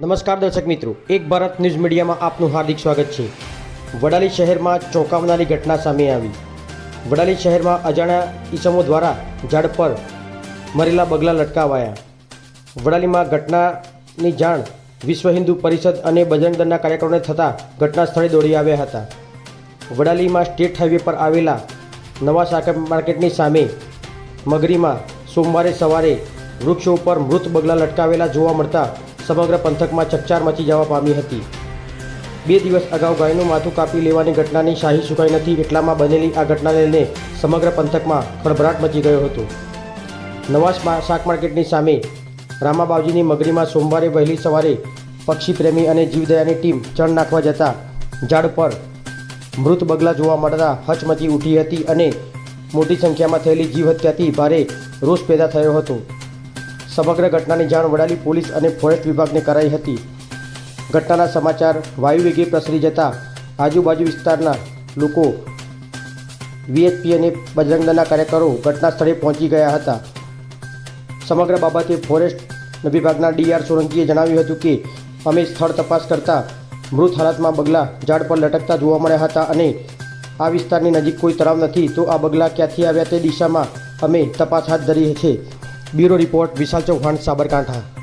નમસ્કાર દર્શક મિત્રો, એક ભારત ન્યૂઝ મીડિયામાં આપનું હાર્દિક સ્વાગત છે. વડાલી શહેરમાં ચોંકાવનારી ઘટના સામે આવી. વડાલી શહેરમાં અજાણ્યા ઈસમો દ્વારા ઝાડ પર મરેલા બગલા લટકાવાયા. વડાલીમાં ઘટનાની જાણ વિશ્વ હિન્દુ પરિષદ અને બજરંગ કાર્યકરોને થતાં ઘટના સ્થળે દોડી આવ્યા હતા. વડાલીમાં સ્ટેટ હાઈવે પર આવેલા નવા શાક માર્કેટની સામે મગરીમાં સોમવારે સવારે વૃક્ષો ઉપર મૃત બગલા લટકાવેલા જોવા મળતા સમગ્ર પંથકમાં ચકચાર મચી જવા પામી હતી. બે દિવસ અગાઉ ગાયનું માથું કાપી લેવાની ઘટનાની શાહી સુકાઈ નથી એટલામાં બનેલી આ ઘટનાને લઈને સમગ્ર પંથકમાં ખળભરાટ મચી ગયો હતો. નવા શાક માર્કેટની સામે રામાબાવજીની મગરીમાં સોમવારે વહેલી સવારે પક્ષી પ્રેમી અને જીવદયાની ટીમ ચણ નાખવા જતા ઝાડ પર મૃત બગલા જોવા મળતા હચમચી ઉઠી હતી અને મોટી સંખ્યામાં થયેલી જીવ હત્યાથી ભારે રોષ પેદા થયો હતો. સમગ્ર ઘટનાની જાણ વડાલી પોલીસ અને ફોરેસ્ટ વિભાગને કરાઈ હતી. ઘટનાના સમાચાર વાયુવેગે પ્રસરી જતા આજુબાજુ વિસ્તારના લોકો વીએચપી અને બજરંગદળના કાર્યકરો ઘટના સ્થળે પહોંચી ગયા હતા. સમગ્ર બાબતે ફોરેસ્ટ વિભાગના ડીઆર સોલંકીએ જણાવ્યું હતું કે, અમે સ્થળ તપાસ કરતા મૃત હાલતમાં બગલા ઝાડ પર લટકતા જોવા મળ્યા હતા અને આ વિસ્તારની નજીક કોઈ તળાવ નથી, તો આ બગલા ક્યાંથી આવ્યા તે દિશામાં અમે તપાસ હાથ ધરી છે. Bureau report Vishal Chauhan Sabarkantha.